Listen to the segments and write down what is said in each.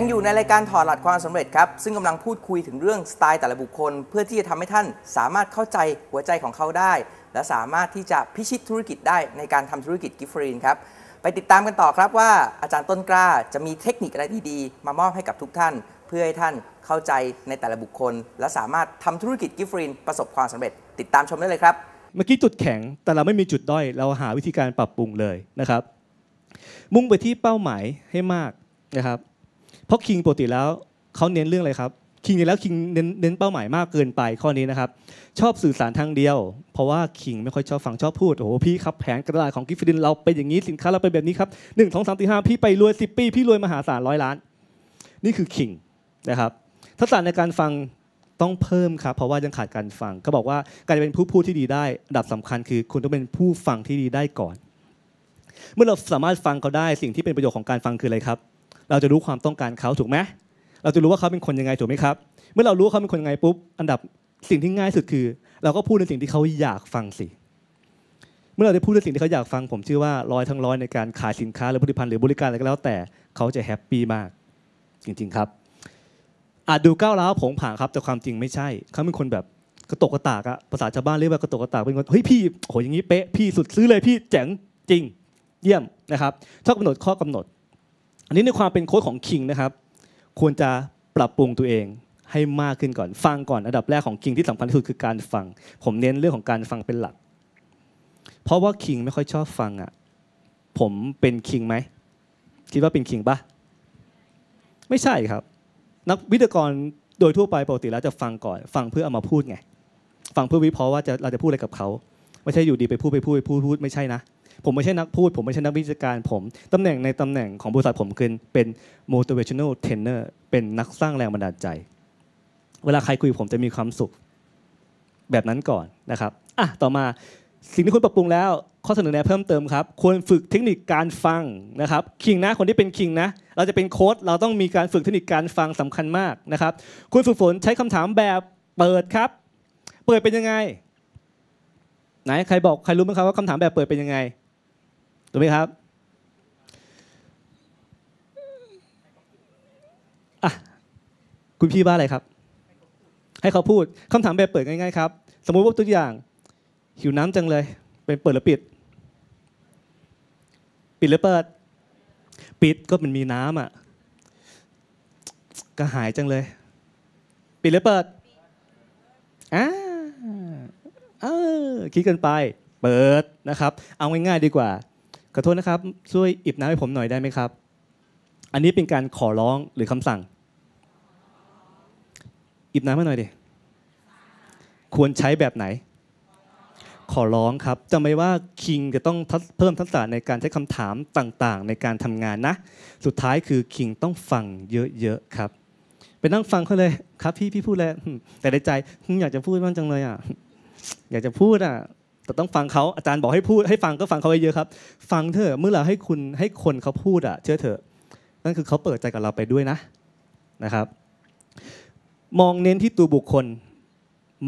ยังอยู่ในรายการถอดรหัสความสำเร็จครับ ซึ่งกำลังพูดคุยถึงเรื่องสไตล์แต่ละบุคคล เพื่อที่จะทำให้ท่านสามารถเข้าใจหัวใจของเขาได้ และสามารถที่จะพิชิตธุรกิจได้ในการทำธุรกิจกิฟฟรีนครับ ไปติดตามกันต่อครับว่าอาจารย์ต้นกล้าจะมีเทคนิคอะไรดีๆมามอบให้กับทุกท่าน เพื่อให้ท่านเข้าใจในแต่ละบุคคล และสามารถทำธุรกิจกิฟฟรีนประสบความสำเร็จ ติดตามชมได้เลยครับ เมื่อกี้จุดแข็งแต่เราไม่มีจุดด้อยเราหาวิธีการปรับปรุงเลยนะครับ มุ่งไปที่เป้าหมายให้มากนะครับ เพราะคิงปกติแล้วเขาเน้นเรื่องอะไรครับคิงแล้วคิงเน้นเน้นเป้าหมายมากเกินไปข้อนี้นะครับ ชอบสื่อสารทางเดียว เพราะว่าคิงไม่ค่อยชอบฟังชอบพูดโอ้โหพี่ครับแผนกระดาษของกิฟฟินเราเป็นอย่างนี้สินค้าเราเป็นแบบนี้ครับหนึ่งสองสามสี่ห้าพี่ไปรวยสิบปีพี่รวยมหาศาลร้อยล้าน นี่คือคิงนะครับทักษะในการฟังต้องเพิ่มครับ เพราะว่ายังขาดการฟังก็บอกว่าการจะเป็นผู้พูดที่ดีได้อันดับสำคัญคือคุณต้องเป็นผู้ฟังที่ดีได้ก่อน เมื่อเราสามารถฟังเขาได้สิ่งที่เป็นประโยชน์ของการฟังคืออะไรครับ เราจะรู้ความต้องการเขาถูกไหมเราจะรู้ว่าเขาเป็นคนยังไงถูกไหมครับ เมื่อเรารู้ว่าเขาเป็นคนยังไงปุ๊บอันดับสิ่งที่ง่ายสุดคือ เราก็พูดในสิ่งที่เขาอยากฟังสิ เมื่อเราได้พูดในสิ่งที่เขาอยากฟัง ผมเชื่อว่าร้อยทั้งร้อยในการขายสินค้าหรือผลิตภัณฑ์หรือบริการอะไรก็แล้วแต่เขาจะแฮปปี้มากจริง ๆครับ อาจดูก้าวร้าวผงผางครับแต่ความจริงไม่ใช่เขาเป็นคนแบบกระตกกระตากอะภาษาชาวบ้านเรียกว่ากระตกกระตากเป็นคนเฮ้ยพี่โหอย่างนี้เป๊ะพี่สุดซื้อเลยพี่เจ๋งจริง เยี่ยมนะครับชอบกำหนดข้อกำหนด อันนี้ในความเป็นโค้ชของคิงนะครับ ควรจะปรับปรุงตัวเองให้มากขึ้นก่อน ฟังก่อนอันดับแรกของคิงที่สำคัญที่สุดคือการฟัง ผมเน้นเรื่องของการฟังเป็นหลัก เพราะว่าคิงไม่ค่อยชอบฟังอะ ผมเป็นคิงไหมคิดว่าเป็นคิงปะไม่ใช่ครับ นักวิทยากรโดยทั่วไปปกติแล้วจะฟังก่อน ฟังเพื่อเอามาพูดไง ฟังเพื่อวิเคราะห์ว่าจะเราจะพูดอะไรกับเขา ไม่ใช่อยู่ดีไปพูดไปพูดไปพูดพูดไม่ใช่นะ ผมไม่ใช่นักพูด ผมไม่ใช่นักวิชาการผมตำแหน่งในตำแหน่งของบริษัทผมคือเป็น motivational trainer เป็นนักสร้างแรงบันดาลใจ เวลาใครคุยผมจะมีความสุขแบบนั้นก่อนนะครับอะต่อมาสิ่งที่คุณปรับปรุงแล้วข้อเสนอแนะเพิ่มเติมครับ ควรฝึกเทคนิคการฟังนะครับคิงนะคนที่เป็นคิงนะ เราจะเป็นโค้ดเราต้องมีการฝึกเทคนิคการฟังสำคัญมากนะครับควรฝึกฝนใช้คำถามแบบเปิดครับ เปิดเป็นยังไงไหนใครบอกใครรู้ไหมครับว่าคำถามแบบเปิดเป็นยังไง ถูกไหมครับอะคุณพี่ว่าอะไรครับ ให้เขาพูดคำถามแบบเปิดง่ายๆครับ สมมุติว่าตัวอย่าง หิวน้ำจังเลย เป็นเปิดหรือปิด ปิดหรือเปิด ปิดก็มันมีน้ำอะก็หายจังเลย ปิดหรือเปิดอ่าเออคิดกันไป เปิดนะครับ เอาง่ายๆดีกว่า อโทษนะครับ ช่วยอิบน้ำให้ผมหน่อยได้ไหมครับ อันนี้เป็นการขอร้องหรือคำสั่ง อิบน้ำให้หน่อยดิควรใช้แบบไหน ขอร้องครับจำไว้ว่าคิงจะต้องเพิ่มทักษะในการใช้คำถามต่างๆ ในการทำงานนะ สุดท้ายคือคิงต้องฟังเยอะๆครับไปนั่งฟังเขาเลยครับพี่พี่พูดเลยแต่ในใจอยากจะพูดบ้างจังเลยอะอยากจะพูดอะ แต่ต้องฟังเขาอาจารย์บอกให้พูดให้ฟังก็ฟังเขาเยอะครับ ฟังเถอะเมื่อเราให้คุณให้คนเขาพูดอะเชื่อเถอะนั่นคือเขาเปิดใจกับเราไปด้วยนะนะครับ มองเน้นที่ตัวบุคคล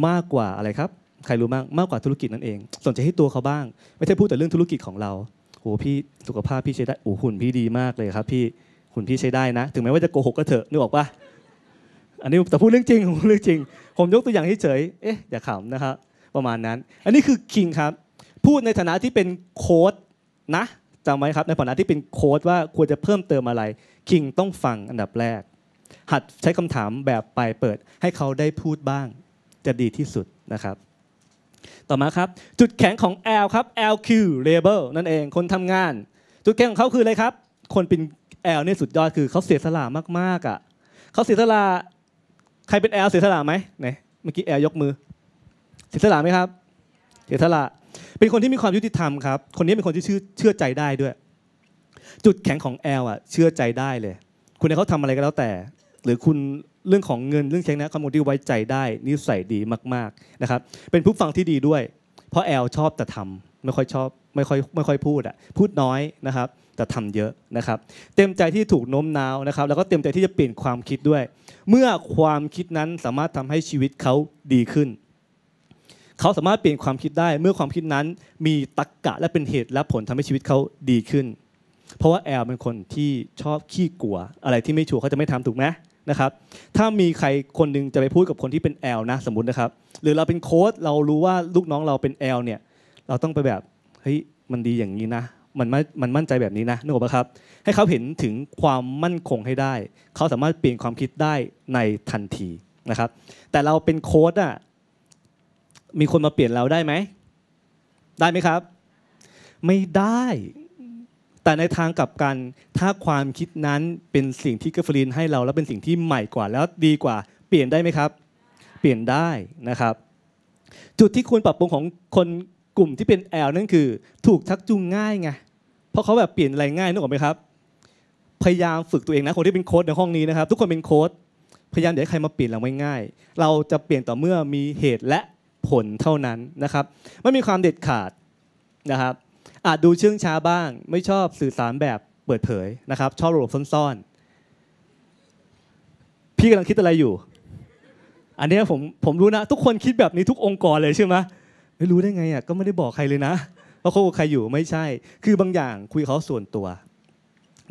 มากกว่าอะไรครับใครรู้บ้างมากกว่าธุรกิจนั่นเอง สนใจที่ตัวเขาบ้าง ไม่ใช่พูดแต่เรื่องธุรกิจของเราโหพี่สุขภาพพี่ใช้ได้โอ้หุ่นพี่ดีมากเลยครับ พี่หุ่นพี่ใช้ได้นะ ถึงแม้ว่าจะโกหกก็เถอะนึกออกปะอันนี้แต่พูดเรื่องจริงผมพูดเรื่องจริง ผมยกตัวอย่างเฉยเอ๊ะอย่าขำนะครับ ประมาณนั้น อันนี้คือคิงครับพูดในฐานะที่เป็นโค้ดนะจำไว้ครับในฐานะที่เป็นโค้ดว่าควรจะเพิ่มเติมอะไร คิงต้องฟังอันดับแรก หัดใช้คำถามแบบปลายเปิด ให้เขาได้พูดบ้าง จะดีที่สุดนะครับ ต่อมาครับ จุดแข็งของ L ครับ LQ label นั่นเองคนทำงาน จุดแข็งของเขาคืออะไรครับ คนเป็น L เนี่ยสุดยอดคือเขาเสียสละมากๆอะเขาเสียสละใครเป็น L เสียสละไหมไหนเมื่อกี้ L ยกมือ เสียสละไหมครับ เสียสละ เป็นคนที่มีความยุติธรรมครับ คนนี้เป็นคนที่เชื่อเชื่อใจได้ด้วย จุดแข็งของแอลอะ เชื่อใจได้เลย คุณให้เขาทำอะไรก็แล้วแต่ หรือคุณเรื่องของเงินเรื่องเช็คนะคำพูดที่ไว้ใจได้นิสัยดีมากๆนะครับ เป็นผู้ฟังที่ดีด้วย เพราะแอลชอบแต่ทำไม่ค่อยชอบไม่ค่อยไม่ค่อยพูดอะพูดน้อยนะครับ แต่ทำเยอะนะครับ เต็มใจที่ถูกโน้มน้าวนะครับ แล้วก็เต็มใจที่จะเปลี่ยนความคิดด้วย เมื่อความคิดนั้นสามารถทำให้ชีวิตเขาดีขึ้น เขาสามารถเปลี่ยนความคิดได้เมื่อความคิดนั้น มีตรรกกะและเป็นเหตุและผลทำให้ชีวิตเขาดีขึ้น เพราะว่าแอลเป็นคนที่ชอบขี้กลัว อะไรที่ไม่ชัวร์เขาจะไม่ทำถูกไหมนะครับถ้ามีใครคนหนึงจะไปพูดกับคนที่เป็นแอลนะสมมตินะครับ หรือเราเป็นโค้ชเรารู้ว่าลูกน้องเราเป็นแอลเนี่ยเราต้องไปแบบเฮ้ยมันดีอย่างนี้นะมันมันมั่นใจแบบนี้นะนึกออกปะครับ ให้เขาเห็นถึงความมั่นคงให้ได้ เขาสามารถเปลี่ยนความคิดได้ในทันทีนะครับ แต่เราเป็นโค้ชอะ มีคนมาเปลี่ยนเราได้ไหม ได้ไหมครับ ไม่ได้ แต่ในทางกลับกัน ถ้าความคิดนั้นเป็นสิ่งที่เกฟลินให้เราแล้วเป็นสิ่งที่ใหม่กว่าแล้วดีกว่า เปลี่ยนได้ไหมครับ เปลี่ยนได้นะครับ จุดที่ควรปรับปรุงของคนกลุ่มที่เป็นแอลนั่นคือ ถูกชักจูงง่ายไง เพราะเขาแบบเปลี่ยนอะไรง่ายนึกออกไหมครับ พยายามฝึกตัวเองนะคนที่เป็นโค้ดในห้องนี้นะครับ ทุกคนเป็นโค้ดพยายามอย่าให้ใครมาเปลี่ยนเราง่ายๆเราจะเปลี่ยนต่อเมื่อมีเหตุและ ผลเท่านั้นนะครับไม่มีความเด็ดขาดนะครับ อาจดูเชื่องช้าบ้าง ไม่ชอบสื่อสารแบบเปิดเผยนะครับ ชอบหลบซ่อนๆ พี่กำลังคิดอะไรอยู่ อันนี้ผมผมรู้นะ ทุกคนคิดแบบนี้ทุกองค์กรเลยใช่ไหมไม่รู้ได้ไงอะก็ไม่ได้บอกใครเลยนะว่าเขากับใครอยู่ไม่ใช่ คือบางอย่างคุยเขาส่วนตัว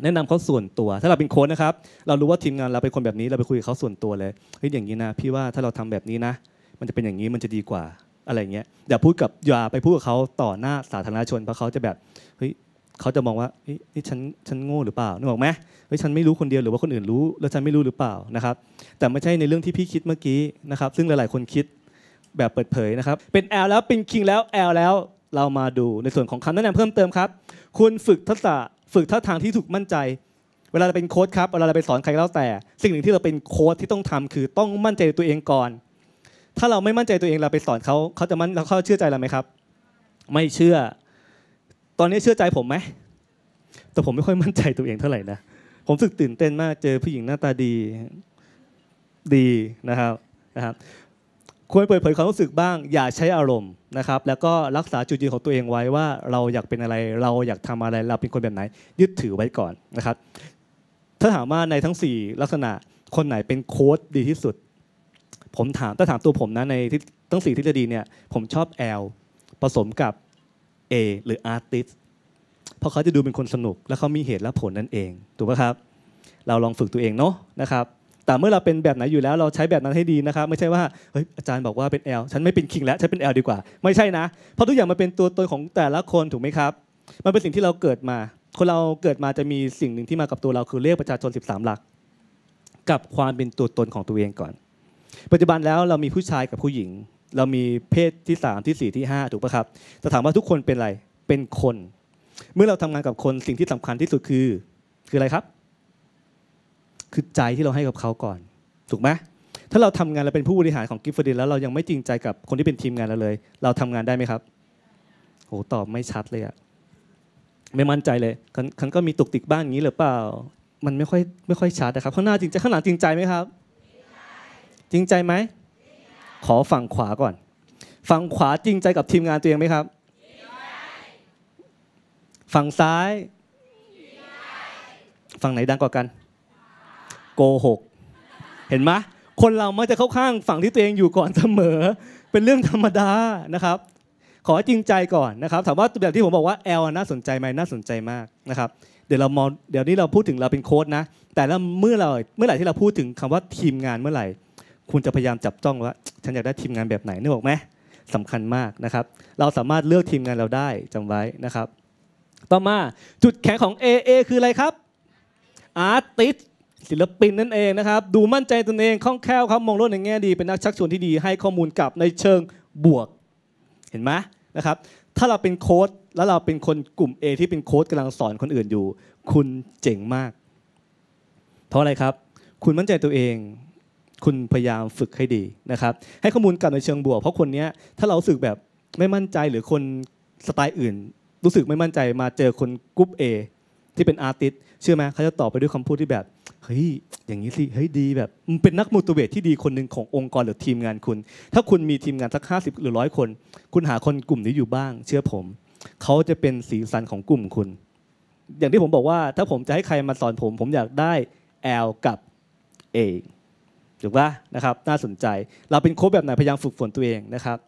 แนะนำเขาส่วนตัว ถ้าเราเป็นโค้ชนะครับ เรารู้ว่าทีมงานเราเป็นคนแบบนี้เราไปคุยกับเขาส่วนตัวเลยเฮ้ยอย่างนี้นะ พี่ว่าถ้าเราทำแบบนี้นะ มันจะเป็นอย่างนี้มันจะดีกว่าอะไรเงี้ยอย่าพูดกับอย่าไปพูดกับเขาต่อหน้าสาธารณชนเพราะเขาจะแบบเฮ้ยเขาจะมองว่าเฮ้ยนี่ฉันฉันโง่หรือเปล่านึกออกไหมเฮ้ยฉันไม่รู้คนเดียวหรือว่าคนอื่นรู้ แล้วฉันไม่รู้หรือเปล่านะครับ แต่ไม่ใช่ในเรื่องที่พี่คิดเมื่อกี้นะครับ ซึ่งหลาย ๆ คนคิดแบบเปิดเผยนะครับ เป็นแอลแล้วเป็นคิงแล้วแอลแล้วเรามาดูในส่วนของคำแนะนำเพิ่มเติมครับคุณฝึกทักษะฝึกท่าทางที่ถูกมั่นใจ เวลาเราเป็นโค้ชครับเวลาเราไปสอนใครก็แล้วแต่ สิ่งหนึ่งที่เราเป็นโค้ชที่ต้องทำคือต้องมั่นใจในตัวเองก่อน ถ้าเราไม่มั่นใจตัวเองเราไปสอนเขาเขาจะมั่นเขาเชื่อใจเราไหมครับ ไม่เชื่อ ตอนนี้เชื่อใจผมไหมแต่ผมไม่ค่อยมั่นใจตัวเองเท่าไหร่นะผมสึกตื่นเต้นมากเจอผู้หญิงหน้าตาดีดีนะครับนะครับควรเปิดเผยความรู้สึกบ้าง อย่าใช้อารมณ์นะครับ แล้วก็รักษาจุดยืนของตัวเองไว้ว่าเราอยากเป็นอะไร เราอยากทำอะไรเราเป็นคนแบบไหน ยึดถือไว้ก่อนนะครับ ถ้าถามว่าในทั้ง 4 ลักษณะคนไหนเป็นโค้ดดีที่สุด ผมถามถ้าถามตัวผมนะในทั้งสี่ทฤษฎีเนี่ยผมชอบ L ผสมกับ A หรือ Artist เพราะเขาจะดูเป็นคนสนุก และเขามีเหตุและผลนั่นเองถูกไหมครับ เราลองฝึกตัวเองเนาะนะครับแต่เมื่อเราเป็นแบบไหนอยู่แล้วเราใช้แบบนั้นให้ดีนะครับ ไม่ใช่ว่าเฮ้ยอาจารย์บอกว่าเป็น L ฉันไม่เป็นคิงแล้วฉันเป็น L ดีกว่า ไม่ใช่นะ เพราะทุกอย่างมันเป็นตัวตนของแต่ละคนถูกไหมครับ มันเป็นสิ่งที่เราเกิดมา คนเราเกิดมาจะมีสิ่งหนึ่งที่มากับตัวเราคือเลขประชาชน 13 หลัก กับความเป็นตัวตนของตัวเองก่อน ปัจจุบันแล้วเรามีผู้ชายกับผู้หญิง เรามีเพศที่3ที่ 4 ที่ 5 ถูกปะครับแต่ถามว่าทุกคนเป็นอะไรเป็นคน เมื่อเราทำงานกับคนสิ่งที่สำคัญที่สุดคือ คืออะไรครับ คือใจที่เราให้กับเขาก่อน ถูกไหมถ้าเราทำงานเราเป็นผู้บริหารของกิฟต์ดินแล้วเรายังไม่จริงใจกับคนที่เป็นทีมงานเราเลย เราทำงานได้ไหมครับโหตอบไม่ชัดเลยอะไม่มั่นใจเลยคันคันก็มีตุกติกบ้างอย่างนี้หรือเปล่า มันไม่ค่อยไม่ค่อยชัดนะครับ ข้างหน้าจริงใจข้างหลังจริงใจไหมครับ จริงใจไหม ขอฝั่งขวาก่อน ฝั่งขวาจริงใจกับทีมงานตัวเองไหมครับ ฝั่งซ้าย ฝั่งไหนดังกว่ากัน โกหก เห็นไหมคนเรามักจะเข้าข้างฝั่งที่ตัวเองอยู่ก่อนเสมอ เป็นเรื่องธรรมดานะครับ ขอจริงใจก่อนนะครับ ถามว่าแบบที่ผมบอกว่าแอลน่าสนใจไหมน่าสนใจมากนะครับ เดี๋ยวเรามองเดี๋ยวนี้เราพูดถึงเราเป็นโค้ดนะ แต่ละเมื่อเราเมื่อไหร่ที่เราพูดถึงคำว่าทีมงานเมื่อไหร่ คุณจะพยายามจับจ้องว่า ฉันอยากได้ทีมงานแบบไหนนึกออกไหมสำคัญมากนะครับ เราสามารถเลือกทีมงานเราได้จำไว้นะครับ ต่อมาจุดแข็งของ AA คืออะไรครับอาร์ติสศิลปินนั่นเองนะครับ ดูมั่นใจตนเองคล่องแคล่วครับมองโลกในแง่ดีเป็นนักชักชวนที่ดี ให้ข้อมูลกลับในเชิงบวก เห็นไหมนะครับ ถ้าเราเป็นโค้ดแล้วเราเป็นคนกลุ่ม A ที่เป็นโค้ดกำลังสอนคนอื่นอยู่ คุณเจ๋งมาก เพราะอะไรครับ คุณมั่นใจตัวเอง คุณพยายามฝึกให้ดีนะครับ ให้ข้อมูลกลับในเชิงบวก เพราะคนนี้ถ้าเราสึกแบบไม่มั่นใจหรือคนสไตล์อื่น รู้สึกไม่มั่นใจมาเจอคนกรุ๊ป A ที่เป็นอาร์ติสเชื่อไหมเขาจะตอบไปด้วยคำพูดที่แบบเฮ้ยอย่างนี้สิเฮ้ยดีแบบมึงเป็นนักมูตเวทที่ดีคนหนึ่งขององค์กรหรือทีมงานคุณ ถ้าคุณมีทีมงานสัก 50 หรือร้อยคน คุณหาคนกลุ่มนี้อยู่บ้าง เชื่อผม เขาจะเป็นสีสันของกลุ่มคุณ อย่างที่ผมบอกว่าถ้าผมจะให้ใครมาสอนผม ผมอยากได้ L กับ A ถูกปะนะครับน่าสนใจ เราเป็นโค้ชแบบไหนพยายามฝึกฝนตัวเองนะครับ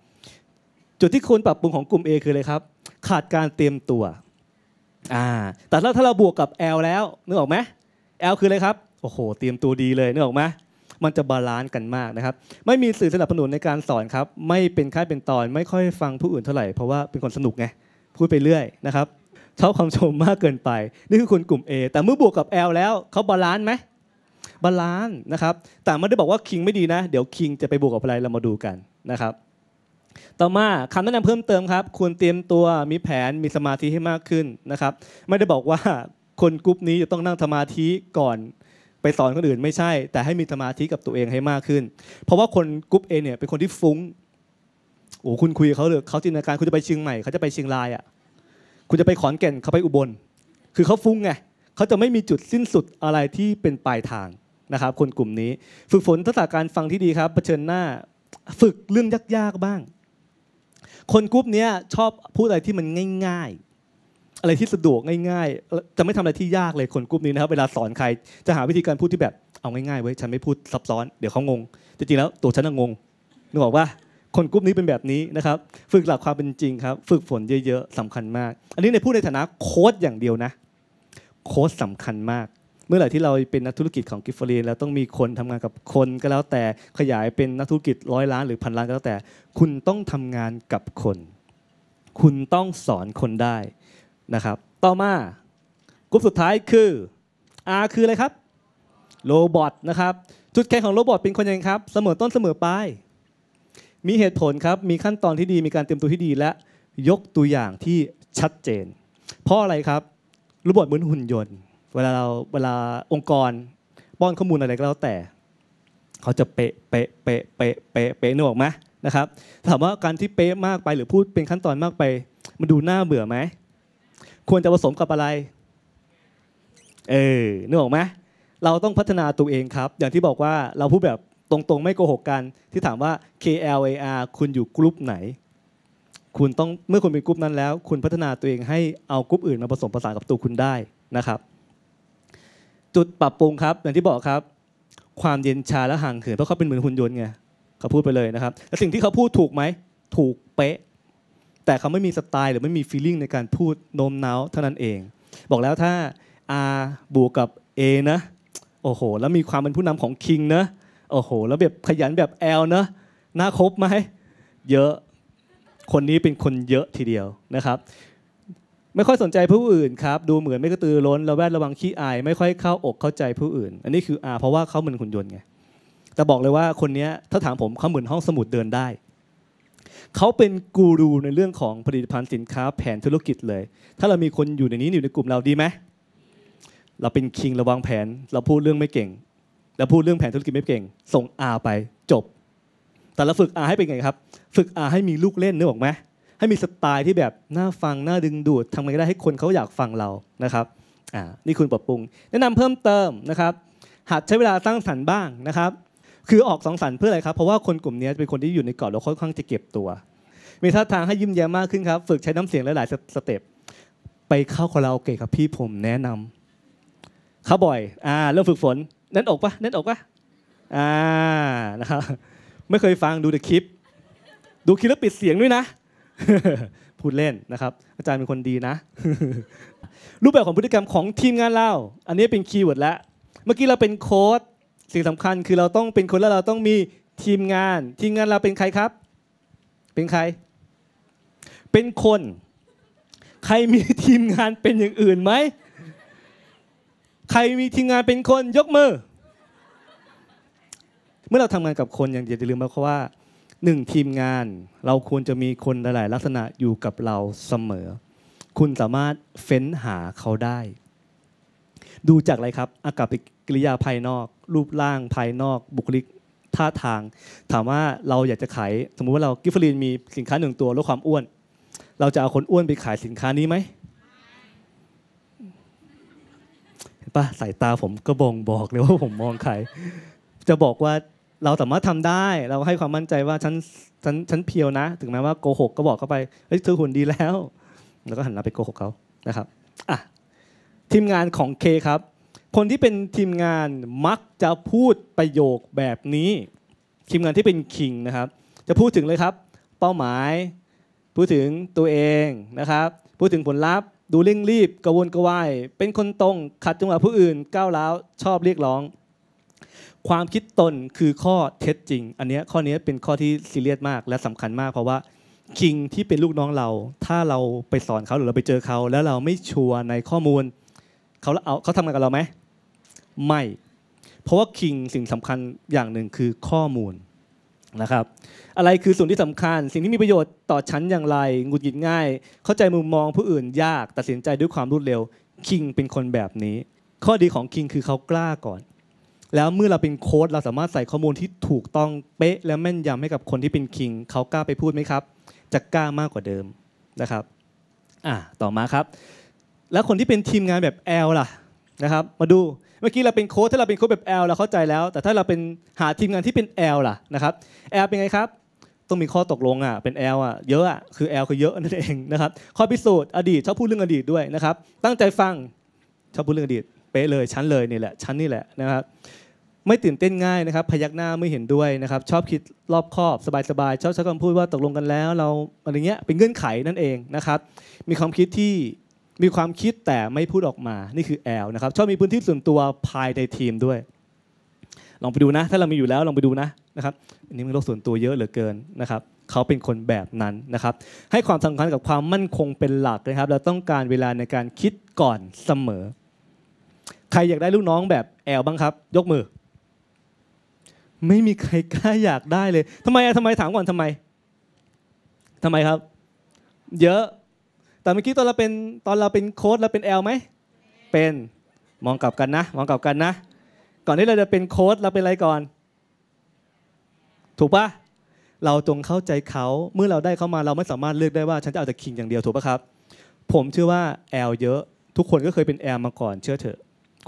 จุดที่ควรปรับปรุงของกลุ่ม A คืออะไรครับ ขาดการเตรียมตัวอ่าแต่ถ้าถ้าเราบวกกับ L แล้วนึกออกไหม L คืออะไรครับโอ้โหเตรียมตัวดีเลยนึกออกไหมมันจะบาลานซ์กันมากนะครับ ไม่มีสื่อสนับสนุนในการสอนครับ ไม่เป็นค่ายเป็นตอน ไม่ค่อยฟังผู้อื่นเท่าไหร่ เพราะว่าเป็นคนสนุกไง พูดไปเรื่อยนะครับ ชอบคำชมมากเกินไป นี่คือคนกลุ่ม A แต่เมื่อบวกกับ L แล้วเขาบาลานซ์ไหม บาลานซ์นะครับแต่ไม่ได้บอกว่าคิงไม่ดีนะ เดี๋ยวคิงจะไปบวกกับอะไรเรามาดูกันนะครับต่อมาคำแนะนำเพิ่มเติมครับควรเตรียมตัวมีแผนมีสมาธิให้มากขึ้นนะครับไม่ได้บอกว่าคนกลุ่มนี้จะต้องนั่งสมาธิก่อนไปสอนคนอื่นไม่ใช่ แต่ให้มีสมาธิกับตัวเองให้มากขึ้น เพราะว่าคนกลุ่มเอเนี่ยเป็นคนที่ฟุ้งโอ้คุณคุยเขาเลยเขาจินตนาการคุณจะไปเชียงใหม่เขาจะไปเชียงรายอะคุณจะไปขอนแก่นเขาไปอุบล คือเขาฟุ้งไงเขาจะไม่มีจุดสิ้นสุดอะไรที่เป็นปลายทาง นะครับคนกลุ่มนี้ ฝึกฝนทักษะการฟังที่ดีครับเผชิญหน้าฝึกเรื่องยากๆบ้าง คนกลุ่มนี้ชอบพูดอะไรที่มันง่าย ๆ อะไรที่สะดวกง่าย ๆ จะไม่ทำอะไรที่ยากเลยคนกลุ่มนี้นะครับ เวลาสอนใครจะหาวิธีการพูดที่แบบเอาง่ายๆไว้ฉันไม่พูดซับซ้อนเดี๋ยวเขางงจริงๆแล้วตัวฉันงงนึกออกว่าคนกลุ่มนี้เป็นแบบนี้นะครับ ฝึกหลักความเป็นจริงครับ ฝึกฝนเยอะๆสำคัญมาก อันนี้ในพูดในฐานะโค้ดอย่างเดียวนะ โค้ดสำคัญมาก เมื่อไหร่ที่เราเป็นนักธุรกิจของกิฟฟอรีนแล้วต้องมีคนทำงานกับคนก็แล้วแต่ขยายเป็นนักธุรกิจร้อยล้านหรือพันล้านก็แล้วแต่ คุณต้องทำงานกับคน คุณต้องสอนคนได้นะครับ ต่อมากลุ่มสุดท้ายคือ R คืออะไรครับโรบอทนะครับจุดแข็งของโรบอทเป็นคนยังไงครับ เสมอต้นเสมอปลายมีเหตุผลครับ มีขั้นตอนที่ดี มีการเตรียมตัวที่ดี และยกตัวอย่างที่ชัดเจน เพราะอะไรครับ โรบอทเหมือนหุ่นยนต์ เวลาเราเวลาองค์กรป้อนข้อมูลอะไรก็แล้วแต่เขาจะเป๊ะเป๊ะเป๊ะเป๊ะเป๊ะเป๊ะนึกออกไหมนะครับถามว่าการที่เป๊ะมากไปหรือพูดเป็นขั้นตอนมากไป มันดูน่าเบื่อไหมควรจะผสมกับอะไร เออนึกออกไหมเราต้องพัฒนาตัวเองครับ อย่างที่บอกว่าเราพูดแบบตรงๆ ไม่โกหกกันที่ถามว่า KLAR คุณอยู่กลุ่มไหน คุณต้องเมื่อคุณเป็นกลุ่มนั้นแล้ว คุณพัฒนาตัวเองให้เอากลุ่มอื่นมาผสมผสานกับตัวคุณได้นะครับ จุดปรับปรุงครับอย่างที่บอกครับ ความเย็นชาและห่างเหินเพราะเขาเป็นเหมือนหุ่นยนต์ไงเขาพูดไปเลยนะครับแต่สิ่งที่เขาพูดถูกไหมถูกเป๊ะ แต่เขาไม่มีสไตล์หรือไม่มีฟีลลิ่งในการพูดโน้มน้าวเท่านั้นเอง บอกแล้วถ้า R บวกกับ A นะโอ้โห แล้วมีความเป็นผู้นำของคิงนะโอ้โห แล้วแบบขยันแบบ L นะน่าคบไหมเยอะคนนี้เป็นคนเยอะทีเดียวนะครับ ไม่ค่อยสนใจผู้อื่นครับ ดูเหมือนไม่กระตือร้นระแวดระวังขี้อาย ไม่ค่อยเข้าอกเข้าใจผู้อื่น อันนี้คือ R เพราะว่าเขาเหมือนหุ่นยนต์ไงแต่บอกเลยว่าคนนี้ถ้าถามผมเขาเหมือนห้องสมุดเดินได้ เขาเป็นกูรูในเรื่องของผลิตภัณฑ์สินค้าแผนธุรกิจเลย ถ้าเรามีคนอยู่ในนี้อยู่ในกลุ่มเราดีไหมเราเป็นคิงเราวางแผน เราพูดเรื่องไม่เก่งเราพูดเรื่องแผนธุรกิจไม่เก่ง ส่ง R ไปจบ แต่เราฝึก R ให้เป็นไงครับ ฝึก R ให้มีลูกเล่นนึกออกไหม ให้มีสไตล์ที่แบบน่าฟังน่าดึงดูดทำไงก็ได้ให้คนเขาอยากฟังเรานะครับอ่านี่คุณปรับปรุง แนะนำเพิ่มเติมนะครับหัดใช้เวลาสร้างสรรค์บ้างนะครับ คือออกสองสรรค์เพื่ออะไรครับ เพราะว่าคนกลุ่มนี้เป็นคนที่อยู่ในเกาะแล้วค่อนข้างจะเก็บตัว มีท่าทางให้ยิ้มแย้มมากขึ้นครับ ฝึกใช้น้ำเสียงหลายๆสเต็ปไปเข้าคาราโอเกะครับพี่ผมแนะนำเข้าบ่อยอ่าเริ่มฝึกฝนแน่นอกปะแน่นอกปะอ่านะครับไม่เคยฟังดูแต่คลิป ดูคลิปแล้วปิดเสียงด้วยนะ พูดเล่นนะครับ อาจารย์เป็นคนดีนะ รูปแบบของพฤติกรรมของทีมงานเราอันนี้เป็นคีย์เวิร์ดแล้ว เมื่อกี้เราเป็นโค้ดสิ่งสำคัญคือเราต้องเป็นคนแล้วเราต้องมีทีมงาน ทีมงานเราเป็นใครครับ เป็นใคร เป็นคน ใครมีทีมงานเป็นอย่างอื่นไหมใครมีทีมงานเป็นคนยกมือ เมื่อเราทำงานกับคนอย่างอย่าลืมนะว่า หนึ่งทีมงานเราควรจะมีคนหลาย ๆ ลักษณะอยู่กับเราเสมอ คุณสามารถเฟ้นหาเขาได้ ดูจากอะไรครับอากับกิริยาภายนอก รูปร่างภายนอก บุคลิกท่าทาง ถามว่าเราอยากจะขายสมมุติว่าเรากิฟฟรีนมีสินค้าหนึ่งตัวลดความอ้วน เราจะเอาคนอ้วนไปขายสินค้านี้ไหมเห็นปะสายตาผมก็บ่งบอกเลยว่าผมมองใครจะบอกว่า เราสามารถทำได้เราให้ความมั่นใจว่าฉันฉันฉันเพียวนะ ถึงแม้ว่าโกหกก็บอกเขาไปเฮ้ยเธอหุ่นดีแล้ว แล้วก็หันหน้าไปโกหกเขานะครับอะทีมงานของเคครับ คนที่เป็นทีมงานมักจะพูดประโยคแบบนี้ ทีมงานที่เป็นคิงนะครับ จะพูดถึงเลยครับ เป้าหมาย พูดถึงตัวเองนะครับ พูดถึงผลลัพธ์ ดูเร่งรีบกระวนกระวายเป็นคนตรงขัดจังหวะผู้อื่นก้าวร้าวชอบเรียกร้อง ความคิดตนคือข้อเท็จจริง อันนี้ข้อนี้เป็นข้อที่ซีเรียสมากและสำคัญมาก เพราะว่าคิงที่เป็นลูกน้องเรา ถ้าเราไปสอนเขาหรือเราไปเจอเขา แล้วเราไม่ชัวร์ในข้อมูลเขาเอาเขาทำงานกับเราไหมไม่ เพราะว่าคิงสิ่งสำคัญอย่างหนึ่งคือข้อมูลนะครับอะไรคือส่วนที่สำคัญ สิ่งที่มีประโยชน์ต่อฉันอย่างไรหงุดหงิดง่าย เข้าใจมุมมองผู้อื่นยากตัดสินใจด้วยความรวดเร็วคิงเป็นคนแบบนี้ ข้อดีของคิงคือเขากล้าก่อน แล้วเมื่อเราเป็นโค้ดเราสามารถใส่ข้อมูลที่ถูกต้องเป๊ะ และแม่นยำให้กับคนที่เป็นคิงเขากล้าไปพูดไหมครับ จะกล้ามากกว่าเดิมนะครับอะต่อมาครับ แล้วคนที่เป็นทีมงานแบบ L ล่ะนะครับมาดูเมื่อกี้เราเป็นโค้ดถ้าเราเป็นโค้ดแบบ L เราเข้าใจแล้ว แต่ถ้าเราเป็นหาทีมงานที่เป็น L ล่ะนะครับ L เป็นไงครับต้องมีข้อตกลงอะเป็น L อะเยอะอะคือ L คือเยอะนั่นเองนะครับข้อพิสูจน์อดีตชอบพูดเรื่องอดีตด้วยนะครับตั้งใจฟังชอบพูดเรื่องอดีตเป๊ะเลยฉันเลยนี่แหละฉันนี่แหละนะครับ ไม่ตื่นเต้นง่ายนะครับ พยักหน้าไม่เห็นด้วยนะครับ ชอบคิดรอบคอบสบายๆชอบใช้คำพูดว่าตกลงกันแล้ว เราอะไรเงี้ยเป็นเงื่อนไขนั่นเองนะครับ มีความคิดที่มีความคิดแต่ไม่พูดออกมานี่คือแอลนะครับ ชอบมีพื้นที่ส่วนตัวภายในทีมด้วย ลองไปดูนะ ถ้าเรามีอยู่แล้วลองไปดูนะนะครับอันนี้มันโลกส่วนตัวเยอะเหลือเกินนะครับเขาเป็นคนแบบนั้นนะครับ ให้ความสำคัญกับความมั่นคงเป็นหลักนะครับ เราต้องการเวลาในการคิดก่อนเสมอ ใครอยากได้ลูกน้องแบบแอลบ้างครับ ยกมือ ไม่มีใครกล้าอยากได้เลยทำไมอะทำไมถามก่อนทำไมทำไมครับ เยอะ แต่เมื่อกี้ตอนเราเป็นตอนเราเป็นโค้ดเราเป็นแอลไหมเป็นมองกลับกันนะ มองกลับกันนะ ก่อนที่เราจะเป็นโค้ดเราเป็นอะไรก่อน ถูกปะเราจงเข้าใจเขาเมื่อเราได้เขามาเราไม่สามารถเลือกได้ว่า ฉันจะเอาแต่คิงอย่างเดียวถูกปะครับ ผมเชื่อว่าแอลเยอะ ทุกคนก็เคยเป็นแอลมาก่อนเชื่อเถอะ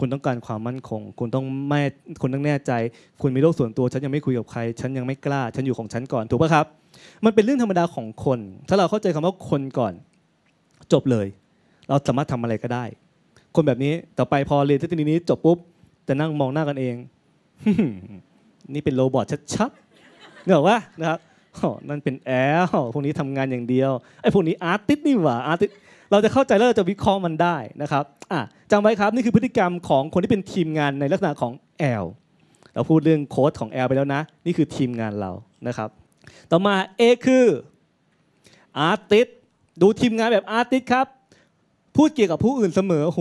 คุณต้องการความมั่นคง คุณต้องไม่คุณต้องแน่ใจ คุณมีโลกส่วนตัว ฉันยังไม่คุยกับใคร ฉันยังไม่กล้า ฉันอยู่ของฉันก่อน ถูกปะครับ มันเป็นเรื่องธรรมดาของคน ถ้าเราเข้าใจคำว่าคนก่อน จบเลย เราสามารถทำอะไรก็ได้ คนแบบนี้ต่อไปพอเรียนทคโนโลยีนี้จบปุ๊บจะนั่งมองหน้ากันเอง นี่เป็นโรบอทชัดๆเนกอะว่านะครับนั่นเป็นแอลพวกนี้ทำงานอย่างเดียว ไอ้พวกนี้อาร์ติสนี่หว่า อาร์ติส เราจะเข้าใจแล้วเราจะวิเคราะห์มันได้นะครับอะจำไว้ครับนี่คือพฤติกรรมของคนที่เป็นทีมงานในลักษณะของ L เราพูดเรื่องโค้ดของ L ไปแล้วนะ นี่คือทีมงานเรานะครับ ต่อมา A คืออาร์ติสดูทีมงานแบบอาร์ติสครับ พูดเกี่ยวกับผู้อื่นเสมอโอ้โห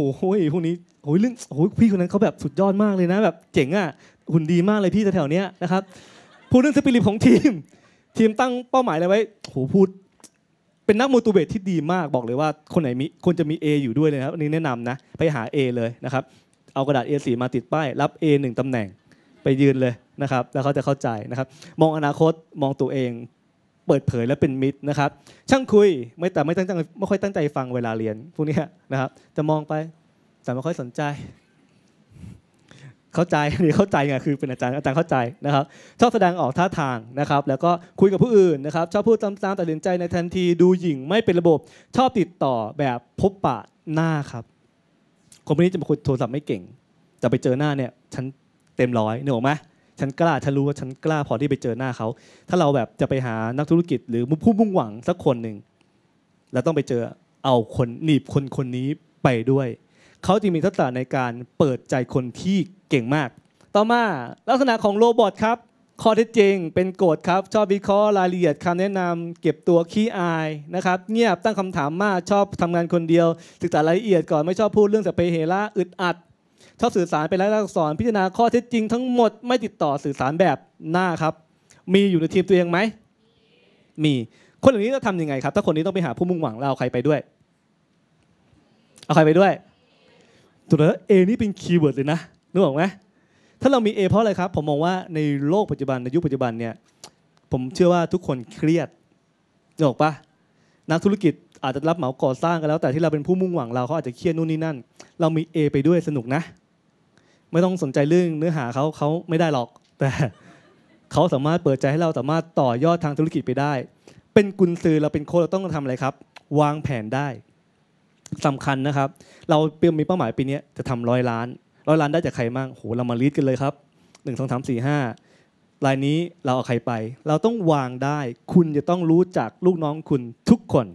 พวกนี้โอ้โหเรื่องโอ้โหพี่คนนั้นเขาแบบสุดยอดมากเลยนะ แบบเจ๋งอะหุ่นดีมากเลยพี่แถวๆเนี้ยนะครับพูดเรื่องสปิริตของทีม ทีมตั้งเป้าหมายอะไรไว้โหพูด เป็นนักโมตูเบตที่ดีมากบอกเลยว่าคนไหนมีควรจะมี A อยู่ด้วยเลยนะครับอันนี้แนะนำนะไปหา A เลยนะครับเอากระดาษ A4 มาติดป้ายรับ A หนึ่งตำแหน่งไปยืนเลยนะครับแล้วเขาจะเข้าใจนะครับ มองอนาคตมองตัวเอง เปิดเผยและเป็นมิตรนะครับ ช่างคุยไม่แต่ไม่ตั้งใจไม่ค่อยตั้งใจฟังเวลาเรียนพวกนี้นะครับจะมองไปแต่ไม่ค่อยสนใจ เข้าใจนี่เข้าใจไงคือเป็นอาจารย์อาจารย์เข้าใจนะครับชอบแสดงออกท่าทางนะครับ แล้วก็คุยกับผู้อื่นนะครับ ชอบพูดซ้ำๆตัดสินใจในทันทีดูหยิ่งไม่เป็นระบบ ชอบติดต่อแบบพบปะหน้าครับคนพวกนี้จะมาคุยโทรศัพท์ไม่เก่ง แต่ไปเจอหน้าเนี่ยฉันเต็มร้อยนึกออกไหมฉันกล้าฉันรู้ว่าฉันกล้าพอที่ไปเจอหน้าเขา ถ้าเราแบบจะไปหานักธุรกิจหรือผู้มุ่งหวังสักคนหนึ่งแล้วต้องไปเจอเอาคนหนีบคนคนนี้ไปด้วย เขาจึงมีทักษะในการเปิดใจคนที่เก่งมาก ต่อมาลักษณะของโรบอทครับข้อเท็จจริงเป็นโกฎครับ ชอบวิเคราะห์รายละเอียดคำแนะนำเก็บตัวขี้อายนะครับ เงียบตั้งคำถามมากชอบทำงานคนเดียว ศึกษารายละเอียดก่อนไม่ชอบพูดเรื่องสเปเฮระอึดอัด ชอบสื่อสารเป็นรายลักษณ์อักษรพิจารณาข้อเท็จจริงทั้งหมดไม่ติดต่อสื่อสารแบบหน้าครับ มีอยู่ในทีมตัวเองไหมมีคนอย่างนี้จะทำยังไงครับ ถ้าคนนี้ต้องไปหาผู้มุ่งหวังแล้วเอาใครไปด้วย เอาใครไปด้วย ตัวนั้นเอนี่เป็นคีย์เวิร์ดเลยนะนึกออกไหมถ้าเรามี A เพราะอะไรครับ ผมมองว่าในโลกปัจจุบันในยุคปัจจุบันเนี่ยผมเชื่อว่าทุกคนเครียดนึกออกปะนักธุรกิจอาจจะรับเหมาก่อสร้างกันแล้ว แต่ที่เราเป็นผู้มุ่งหวังเราเขาอาจจะเครียดนู่นนี่นั่น เรามี A ไปด้วยสนุกนะ ไม่ต้องสนใจเรื่องเนื้อหาเขาเขาไม่ได้หรอก แต่เขาสามารถเปิดใจให้เราสามารถต่อยอดทางธุรกิจไปได้ เป็นกุญซือเราเป็นโค้ชเราต้องทำอะไรครับ วางแผนได้ สำคัญนะครับ เราเปียมีเป้าหมายปีนี้จะทำร้อยล้านร้อยล้านได้จากใครบ้างโหเรามาลีดกันเลยครับหนึ่งสองสามสี่ห้ารายนี้เราเอาใครไป เราต้องวางได้ คุณจะต้องรู้จักลูกน้องคุณทุกคน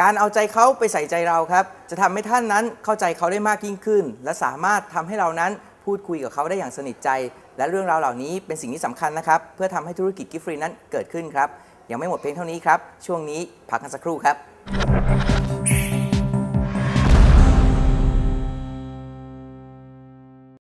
การเอาใจเขาไปใส่ใจเราครับ จะทำให้ท่านนั้นเข้าใจเขาได้มากยิ่งขึ้น และสามารถทำให้เรานั้นพูดคุยกับเขาได้อย่างสนิทใจ และเรื่องราวเหล่านี้เป็นสิ่งที่สำคัญนะครับ เพื่อทำให้ธุรกิจกิฟต์ฟรีนั้นเกิดขึ้นครับยังไม่หมดเพียงเท่านี้ครับ ช่วงนี้พักกันสักครู่ครับ